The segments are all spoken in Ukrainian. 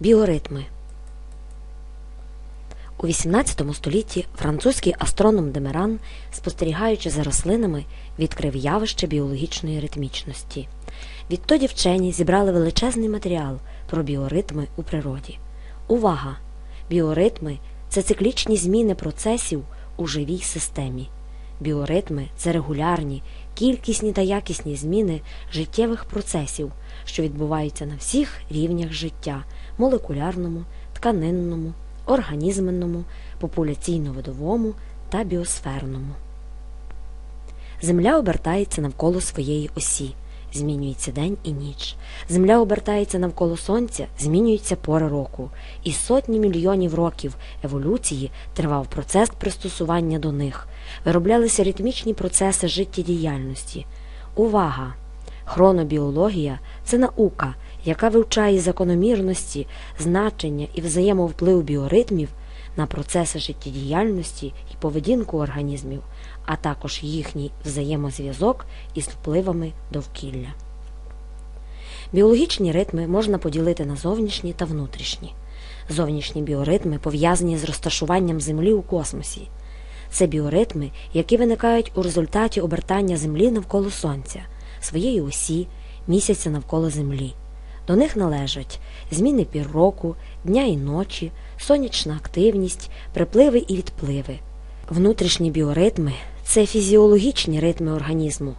Біоритми у XVIII столітті французький астроном Демеран, спостерігаючи за рослинами, відкрив явище біологічної ритмічності. Відтоді вчені зібрали величезний матеріал про біоритми у природі. Увага! Біоритми це циклічні зміни процесів у живій системі. Біоритми це регулярні, кількісні та якісні зміни життєвих процесів, що відбуваються на всіх рівнях життя молекулярному, тканинному, організменному, популяційно-видовому та біосферному. Земля обертається навколо своєї осі, змінюється день і ніч. Земля обертається навколо сонця, змінюються пори року, і сотні мільйонів років еволюції тривав процес пристосування до них, вироблялися ритмічні процеси життєдіяльності. Увага! Хронобіологія це наука, яка вивчає закономірності, значення і взаємовплив біоритмів на процеси життєдіяльності і поведінку організмів, а також їхній взаємозв'язок із впливами довкілля. Біологічні ритми можна поділити на зовнішні та внутрішні. Зовнішні біоритми пов'язані з розташуванням Землі у космосі. Це біоритми, які виникають у результаті обертання Землі навколо Сонця, своєї осі, місяця навколо Землі. До них належать зміни пір року, дня і ночі, сонячна активність, припливи і відпливи. Внутрішні біоритми це фізіологічні ритми організму,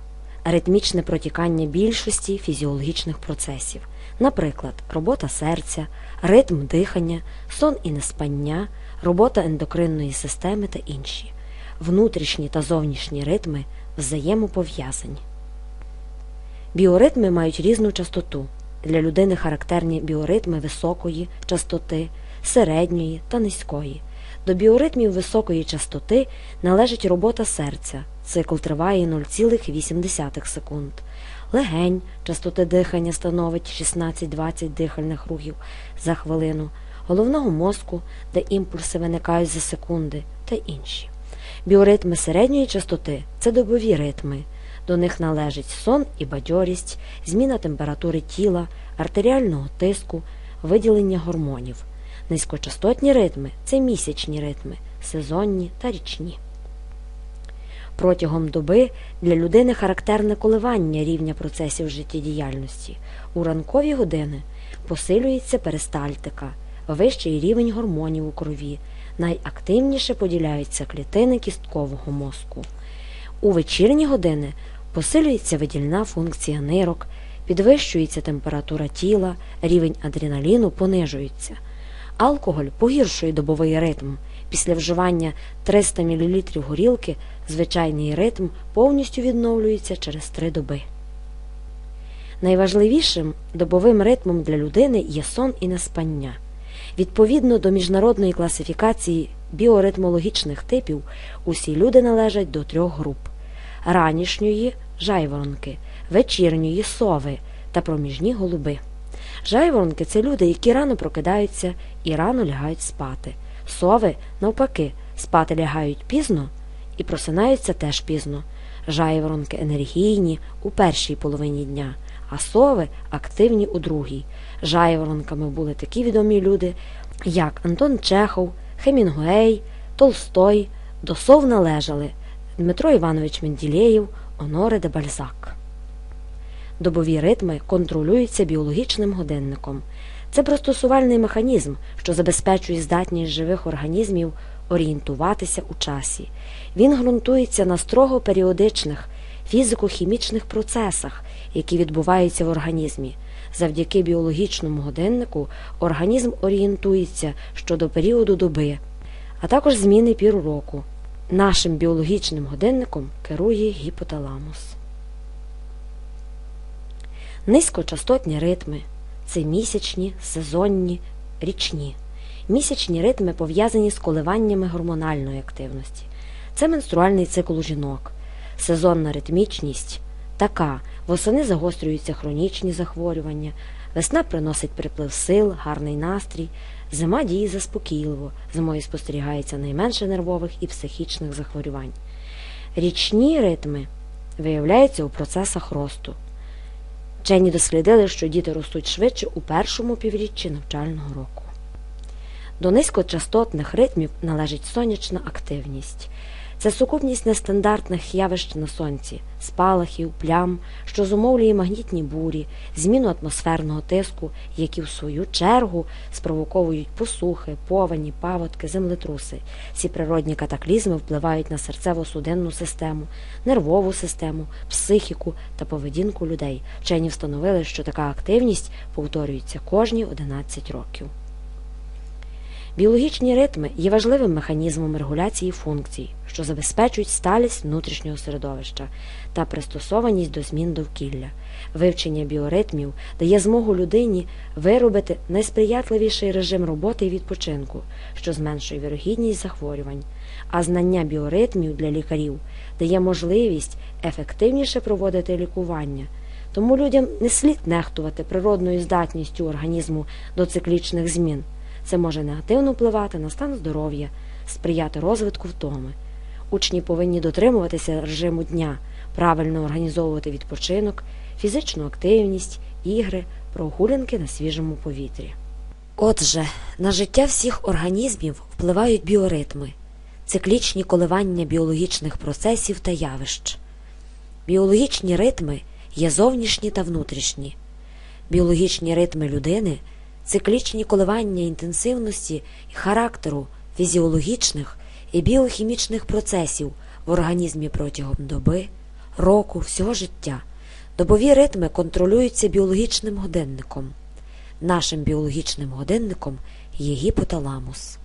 ритмічне протікання більшості фізіологічних процесів, наприклад, робота серця, ритм дихання, сон і неспання, робота ендокринної системи та інші. Внутрішні та зовнішні ритми взаємопов'язані. Біоритми мають різну частоту. Для людини характерні біоритми високої частоти, середньої та низької. До біоритмів високої частоти належить робота серця. Цикл триває 0,8 секунд. Легень частоти дихання становить 16-20 дихальних рухів за хвилину, головного мозку, де імпульси виникають за секунди, та інші. Біоритми середньої частоти це добові ритми. До них належить сон і бадьорість, зміна температури тіла, артеріального тиску, виділення гормонів. Низькочастотні ритми це місячні ритми, сезонні та річні. Протягом доби для людини характерне коливання рівня процесів життєдіяльності. У ранкові години посилюється перистальтика, вищий рівень гормонів у крові, найактивніше поділяються клітини кісткового мозку. У вечірні години посилюється видільна функція нирок, підвищується температура тіла, рівень адреналіну понижується. Алкоголь погіршує добовий ритм. Після вживання 300 мл горілки звичайний ритм повністю відновлюється через 3 доби. Найважливішим добовим ритмом для людини є сон і неспання. Відповідно до міжнародної класифікації біоритмологічних типів, усі люди належать до трьох груп ранішньої жайворонки, вечірньої сови та проміжні голуби. Жайворонки це люди, які рано прокидаються і рано лягають спати. Сови, навпаки, спати лягають пізно і просинаються теж пізно. Жайворонки енергійні у першій половині дня, а сови активні у другій. Жайворонками були такі відомі люди, як Антон Чехов, Хемінгуей, Толстой, до сов належали Дмитро Іванович Менділеєв, Оноре де Бальзак. Добові ритми контролюються біологічним годинником. Це пристосувальний механізм, що забезпечує здатність живих організмів орієнтуватися у часі. Він ґрунтується на строго періодичних фізико-хімічних процесах, які відбуваються в організмі. Завдяки біологічному годиннику організм орієнтується щодо періоду доби, а також зміни пір року. Нашим біологічним годинником керує гіпоталамус. Низькочастотні ритми це місячні, сезонні, річні. Місячні ритми пов'язані з коливаннями гормональної активності. Це менструальний цикл у жінок. Сезонна ритмічність така. Восени загострюються хронічні захворювання, весна приносить приплив сил, гарний настрій, зима діє заспокійливо, зимою спостерігається найменше нервових і психічних захворювань. Річні ритми виявляються у процесах росту. Вчені дослідили, що діти ростуть швидше у першому півріччі навчального року. До низькочастотних ритмів належить сонячна активність. Це сукупність нестандартних явищ на сонці, спалахів, плям, що зумовлює магнітні бурі, зміну атмосферного тиску, які в свою чергу спровоковують посухи, повені, паводки, землетруси. Ці природні катаклізми впливають на серцево-судинну систему, нервову систему, психіку та поведінку людей. Вчені встановили, що така активність повторюється кожні 11 років. Біологічні ритми є важливим механізмом регуляції функцій, що забезпечують сталість внутрішнього середовища та пристосованість до змін довкілля. Вивчення біоритмів дає змогу людині виробити найсприятливіший режим роботи і відпочинку, що зменшує вірогідність захворювань, а знання біоритмів для лікарів дає можливість ефективніше проводити лікування. Тому людям не слід нехтувати природною здатністю організму до циклічних змін. Це може негативно впливати на стан здоров'я, сприяти розвитку втоми. Учні повинні дотримуватися режиму дня, правильно організовувати відпочинок, фізичну активність, ігри, прогулянки на свіжому повітрі. Отже, на життя всіх організмів впливають біоритми, циклічні коливання біологічних процесів та явищ. Біологічні ритми є зовнішні та внутрішні. Біологічні ритми людини циклічні коливання інтенсивності і характеру фізіологічних і біохімічних процесів в організмі протягом доби, року, всього життя. Добові ритми контролюються біологічним годинником. Нашим біологічним годинником є гіпоталамус.